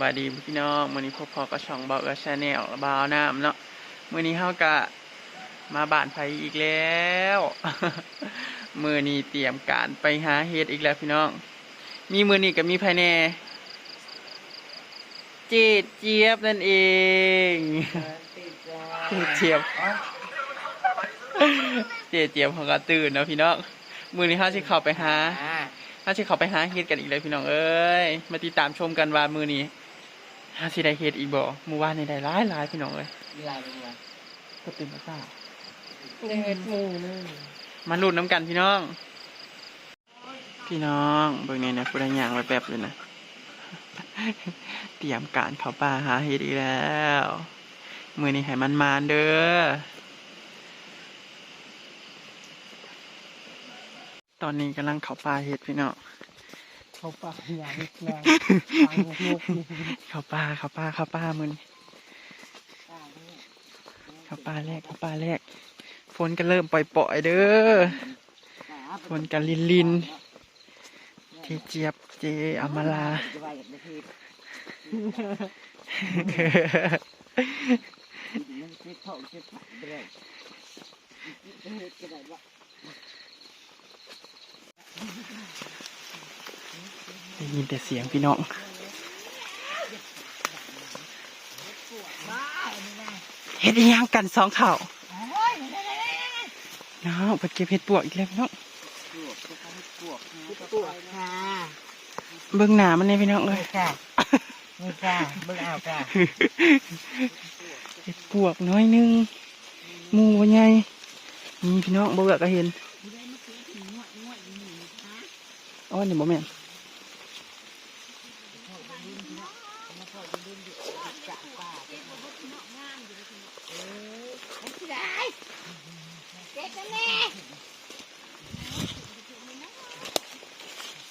บายดีพี่น้องมื้อนี้พบพอกับช่องบากับชาแนลบาวน้ำเนาะมื้อนี้เฮากะมาบ้านไผอีกแล้วมื้อนี้เตรียมการไปหาเฮ็ดอีกแล้วพี่น้อง มีมื้อนี้ก็มีภายในเจดเจี๊ยบนั่นเองเจดเจี๊ยบเจดเจี๊ยบเขาก็ตื่นเนาะพี่น้องมื้อนี้เฮาสิเข้าไปหาถ้าสิเขาไปหาเฮ็ดกันอีกเลยพี่น้องเอ้ย มาติดตามชมกันว่ามือนี้ หาสิได้เฮ็ดอีกบ่มือวานนี่ได้หลายหลายพี่น้องเอ้ยมีลายเป็นไงก็ตื่นมาซ่าเฮ็ดหมูนึงมาลุ้นน้ำกันพี่น้อง พี่น้องเบิ่งในนะผู้ใดย่างไว้แป๊บเลยนะเตรียมการเข้าป่าหาเฮ็ดอีกแล้วมือนี้ให้มันมานๆเด้อ ตอนนี้กำลังเข้าป่าเฮ็ดพี่น้อง เขาปากอย่างนี้แรงฟังลูกเขาป่าเขาป่าเขาป่ามือนี้เขาป่าแรกเขาป่าแรกฝนก็เริ่มปล่อยๆเด้อฝนกันลินลินเจเจี๊ยบเจอมาลาเได้ยินแต่เสียงพี่น้องเฮ็ดอิหยังกันสองเข่าน้องไปเก็บเห็ดปวกอีกแล้วพี่น้องปวดค่ะเบิ่งหนามันเลยพี่น้องเอ้ยค่ะนี่ค่ะเบิ่งเอาค่ะเห็ดปวกน้อยหนึงหมูบ่ใหญ่นี่พี่น้องบ่เบื่อก็เห็นอ๋อนี่บ่แม่น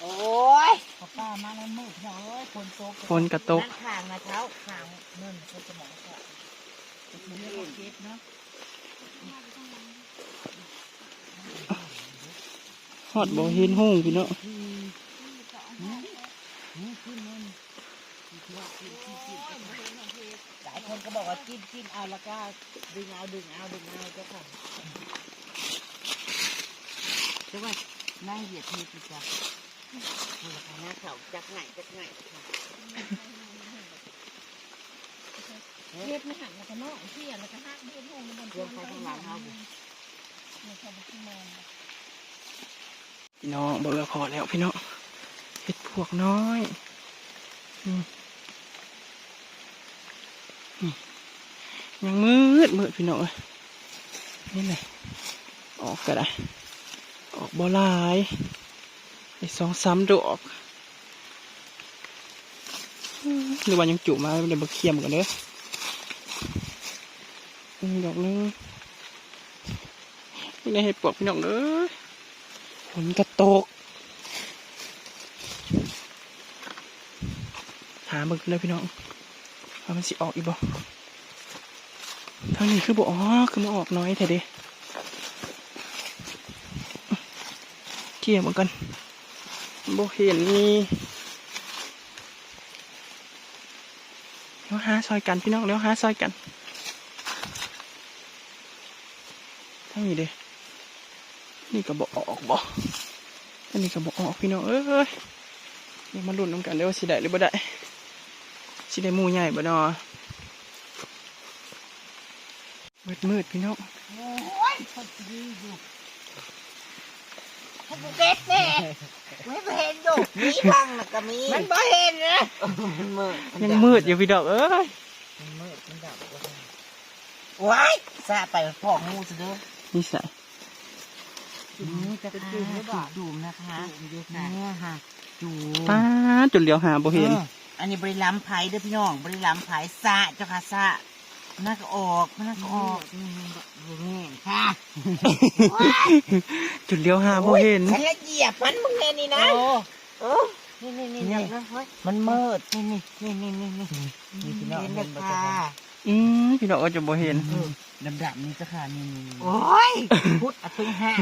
โอ้ยเขาป้ามาแล้วมืดเนาะเอ้ยคนโตฝนกระตกนั่งข้างนะเท้าข้างนั่นเขาจะบอกว่ามันไม่ต้องเก็บเนาะฮอดบ่เห็นห้องพี่น้อง หลายคนก็บอก ว่าจิ้มจิ้มเอาแล้วก็ดึงเอาดึงเอาดึงเอาเจ้าค่ะเจ้าว่านั่งเหยียดทีจิจ้ะนี่แหละคะหน้าเขาจักไหนจักไหนค่ะเฮ็ดไม่หันแล้วก็นอกเที่ยแล้วก็หักเฮ็ดห้องบนเรื่องไปข้างหลังเขาบุเนี่ยพี่น้องบ่เบื่อพอแล้วพี่น้องเห็ดปวกน้อยนี่นี่ ยังมืดมืดพี่น้องเอ้ยนี่เลยออกก็ได้ ออกบ่ลายไอ้สองสามดอกหรือว่ายังจุมาเดี๋ยวมาเคียมกันเด้อดอกหนึงนี่ในเห็ดปวกพี่น้องเด้อฝนกระตก หามึกเลยพี่น้องว่ามันสิออกอีกบ่ ทางนี้คือบ่ออคือมาออกน้อยแท้เด้เกี่ยเหมือนกันบ่เห็นนี่เดี๋ยวหาซอยกันพี่น้องเดี๋ยวหาซอยกันทางนี้เด้นี่ก็บ่ออกบ่อันนี้ก็บ่ออกพี่น้องเอ้ยเดี๋ยวมาลุ้นน้ำกันเดี๋ยว่าสิได้หรือบ่ได้สิได้มูใหญ่บ่นอ มืดมืดๆพี่น้องโอ้ยเขาดีอยู่ให้กูเก็บแน่ไม่เห็นอยู่มีบ้างนะก็มีมันบ่เห็นนะมันมืดยังมืดอยู่พี่ดอกเอ้ยมันมืดมันดับว้ายซาไปพอกงูซะเด้อนี่ใส่นี่จะค่ะจูมนะคะเนี่ยค่ะจูมป้าดจุดเหลียวหาบ่เห็นอออันนี้บริลัมไผ่เด้อพี่น้องบริลัมไผ่ซะเจ้าค่ะซะ มันน่าก็ออกมันน่าก็ออกนี่มันแบบนี้ค่ะจุดเหลียวหาบ่เห็นฉันละเหยียบมันมึงเนี่ยนี่นะเออนี่นี่นี่นี่มันมืดนี่นี่นี่นี่นี่นี่นี่พี่น้องเห็นเลยค่ะอืมพี่ดอกก็จะบ่เห็นดำดำๆนี่เจ้าค่ะนี่นี่โอ้ยพุทธอพึ่งห้า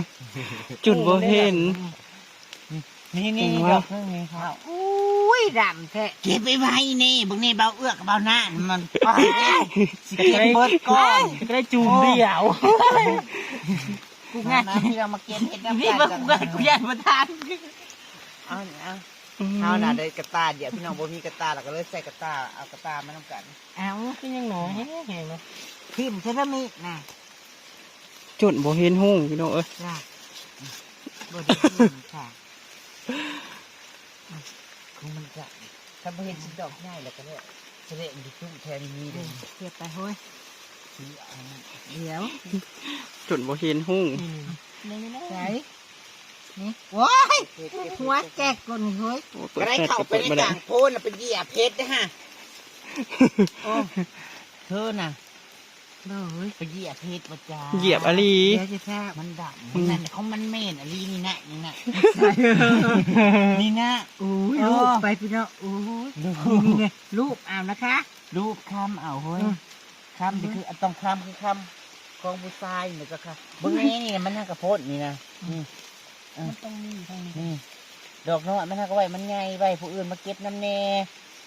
จุดบ่เห็น นี่นี่เก่นี่งดว่ะอกนึงนี่ค่ะอุ้ยดำแท้เก็บไปไว้นี่บางนี่เบาเอื้อกกับเบาหน้ามันอ้ายสิเก็บเบิดก่อนก็ได้จูมเดียวกูงานที่เรามาเก็บเห็ดน้ำกันกูกูยันมาทานเอาเนี่ยเอาเอาน่ะได้กระตาเดี๋ยวพี่น้องบ่มีกระตาเราก็เลยใส่กระตาเอากระตามาน้ำกันเอาเป็นยังหนอแห้งๆเนาะพิมพ์เซรามิกนะจนบ่เห็นหุ่งพี่น้องเอ้ยจ้ะบ่ได้พิมพ์ค่ะ คงมันจะถ้าบ่เห็นสิดอกง่ายแล้วก็เนี่ยเสด็จอยู่ตุ้งแทนมีเลยเก็บไปเฮ้ยเดี๋ยวจนบ่เห็นหุ่งนี่นี่นะใส่นี่ว้ายหัวแจกก่อนเฮ้ยโอ้เปิดก็ได้แฟลชเข้าก็ไปเปิดในมาได้กลางโพนน่ะเป็นเหยียบเพชรนะฮะโอ้เธอน่ะ เฮ้ยไปเหยียบเพชรประจาเหยียบอะลีเดี๋ยวจะแท้มันดำนั่นเขามันเมนอะลีนี่นะนี่นะนี่นะอุ้ยลูกไปพี่น้องอุ้ยนี่ไงลูกเอานะคะลูกคำเอาเฮ้ยคำนี่คือต้องคำคือคำของผู้ชายนี่ก็ค่ะเบื้องนี้นี่มันน่ากระโพดนี่นะนี่มันต้องมีทางนี้นี่ดอกน้อยมันน่าก็ไว้มันไงไว้ผู้อื่นมาเก็บน้ำแน่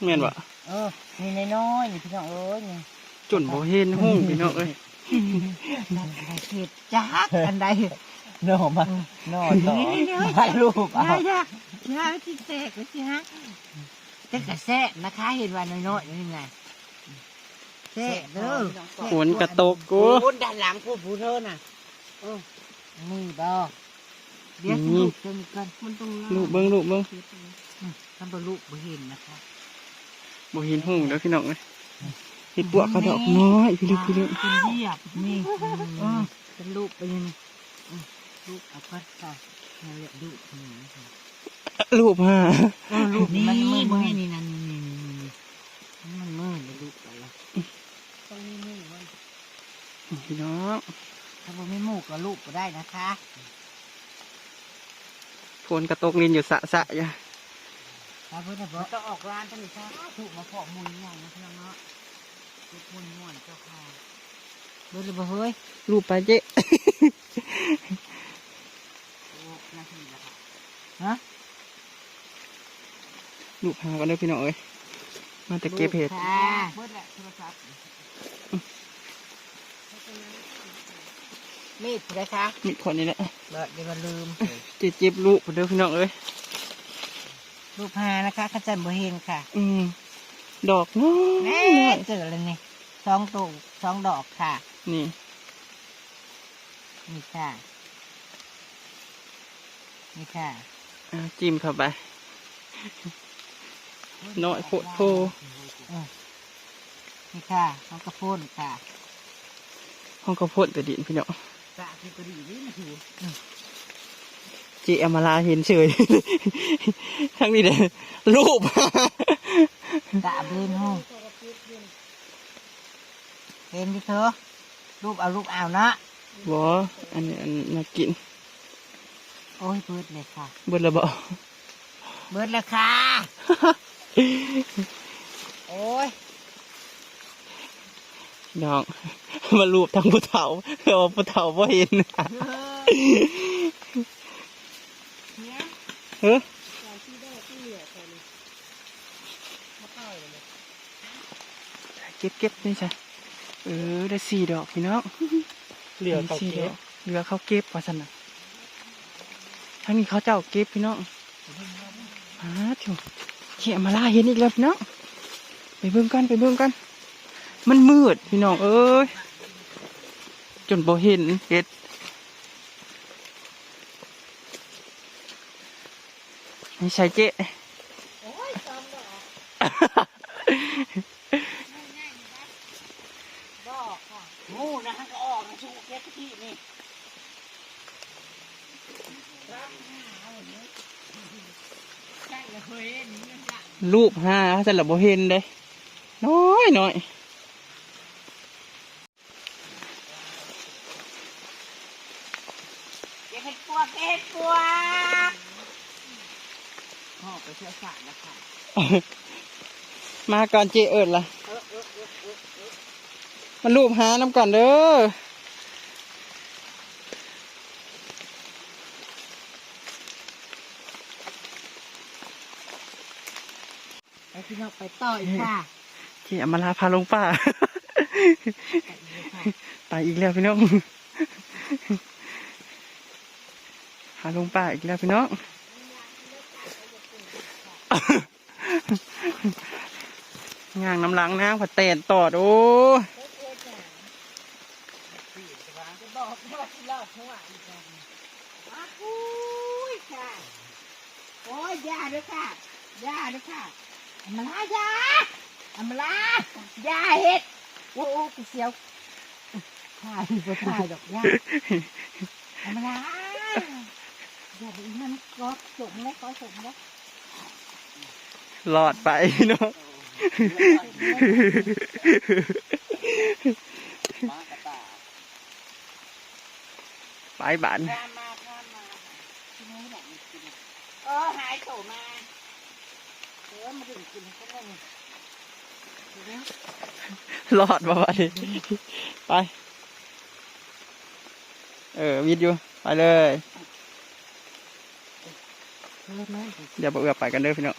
แม่นบ่เออนี่น้อยๆนี่พี่น้องเอ้ยนี่ จนบ่เห็นหุ่งพี่น้องเอ้ยนั่นใครเก็บจักอันใดโน่มาโน่ต่อมาลูกเอายายายาที่แตกเลยสิฮะแต่กระแซะนะคะเห็นว่าน้อยๆนี่ไงแซะเด้อฝนกระตกกูพูดด้านหลังพูดพูดเธอน่ะเออนี่ดอกเดี๋ยวสิลูกจนกันมันต้องลูกเบิ่งลูกเบิ่งทำบรลูกบ่เห็นนะคะบ่เห็นหุ่งเด้อพี่น้องเอ้ย เห็ดปวกกระดอกน้อยพี่ลึกพี่ลึกเป็นเหยียบนี่เออเป็นลูกไปยังอืมลูกเอาก็ค่ะนั่นแหละลูกนี่ค่ะรูปห้าเออลูกนี่มันมืดมืดนี่นั่นนี่นี่นี่นี่มันมืดเลยลูกไปละต้องมีมือมันพี่น้องถ้าบ่ไม่มูกก็ลูกก็ได้นะคะฝนกระตกลินอยู่สะสะอย่าถ้าเพื่อนบอกต้องออกร้านท่านนี่ค่ะถูกมาเพาะมุนใหญ่นะพี่น้องเนาะ ลูกมุนม่วนเจ้าค่ะเบิดเลยบ่เฮ้ยรูปไปเจ๊ โอ้นาทีละค่ะฮะรูปหากันเด้อพี่น้องเอ้ยมาแต่เก็บเห็ด ค่ะเบิดแหละโทรศัพท์มีดเลยคะมีคนนี้แหละเบิดเดี๋ยวมาลืมเจ็บเจ็บรูปเด้อพี่น้องเอ้ยลูกพานะคะข้าจันบ่เห็นค่ะ อืม ดอกน้อแม่ยเจอเลยนี่สองตัวสองดอกค่ะ นี่ นี่ค่ะ นี่ค่ะอ่าจิ้มเข้าไปน้อยโพดโพอืมนี่ค่ะน้องกระพุ้นค่ะห้องข้าวโพดแต่ดินพี่น้องสะที่กระดีนี่มาถือเจอมาลาเห็นเฉย ทั้งนี้เลยรูป ตะเบนหูเห็นดิเธอรูปเอารูปเอาเนาะบออันนี้อันน่ากิน โอ้ยเบิดเลยค่ะเบิดและบอเบิดเลยค่ะ โอ้ยน้องมารูปทั้งผู้เฒ่าแต่ว่าผู้เฒ่าบ่เห็นเฮ้ยเก็บเก็บนี่ใช่เออได้สี่ดอกพี่น้องเหลือเขาสี่ดเก็อบ กเหลือเขาเก็บว่าสันนะทั้งนี้เขาเจ้าเก็บพี่น้องฮาถูกเขี่ยมาล่าเห็นอีกแล้วพี่น้องไปเบิ่งกันไปเบิ่งกัน มันมืดพี่น้องเอ้ยจนบ่เห็นเห็ดไม่ใช่เจ๊ ดอกค่ะงูนะฮะก็ออกนะชูเก็บที่นี่ รูปห้าแต่ละบ่เห็นเลยน้อยน้อยเก็บเห็ดปวกเก็บเห็ดปวกพ่อไปเชื่อสารนะคะมาก่อนเจเอิดล่ะมันรูปหาน้ำก่อนเด้อ ต่ออีกค่ะเจียมาลาพาลงป่า ไปอีกแล้วพี่น้อง พาลงป่าอีกแล้วพี่น้องย่างน้ำล้างน้ำผัดเตนตอดโอ้ จะบอกว่าที่รอดเพราะว่าอีกแล้วอ้าวอุ้ยค่ะโอ้ยยาด้วยค่ะยาด้วยค่ะอัมมาลายาอัมมาลายาเห็ดโอ้โหกูเสียวถ่ายบ่ถ่ายดอกยาอัมมาลาอย่าไปนั่นก็สมเลยก็สมเลยรอดไปพี่น้องไปบ้านข้ามมาข้ามมาที่นี่แบบนี้กินเออหายโถมาเออมาดื่มกินก็ได้เดี๋ยวนะ รอดมาไปไป เออวิดอยู่ ไปเลยเลิกไหมเดี๋ยวบอกเอือไปกันเด้อพี่น้อง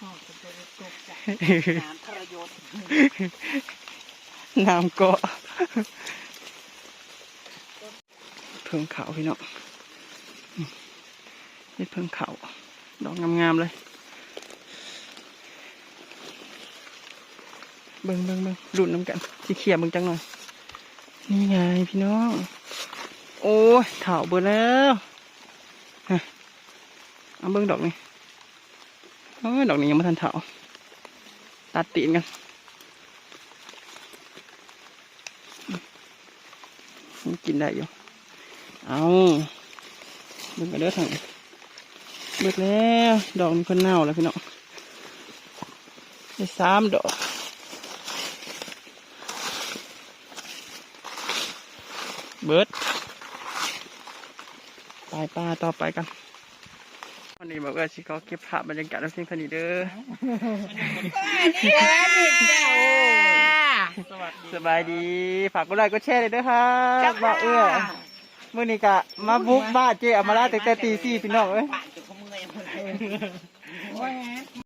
พ่อจะไปกบจ้ะน้ำทรยศน้ำเกาะเพิ่งเขาพี่น้องนี่เพิ่งเขาดอกงามๆเลย เบิ่งเบิ่งเบิ่งรุ่นน้ำกันสีเขียวเบิ่งจังหน่อย นี่ไงพี่น้อง โอ้ยเถาเบิดแล้วฮะเอาเบิ่งดอกนี้โอ้ยดอกนี้ยังไม่ทันเถาตัดตีนกันกินได้อยู่ เอาเบิ่งกันเด้อทางเบิดแล้ว ดอกนี้เพิ่นเน่าแล้วพี่น้องได้สามดอก เบิดไปป้าต่อไปกันวันนี้บอกว่าสิเขาเก็บภาพบรรยากาศแล้วเพียงเท่านี้เด้อสวัสดีสบายดีฝากกดไลค์กดแชร์เลยเด้อครับบอกเอื้อมื่อนี้กะมาบุกบ้านเจ๊อมาลาตั้งแต่ตีสี่พี่น้องเอ้ย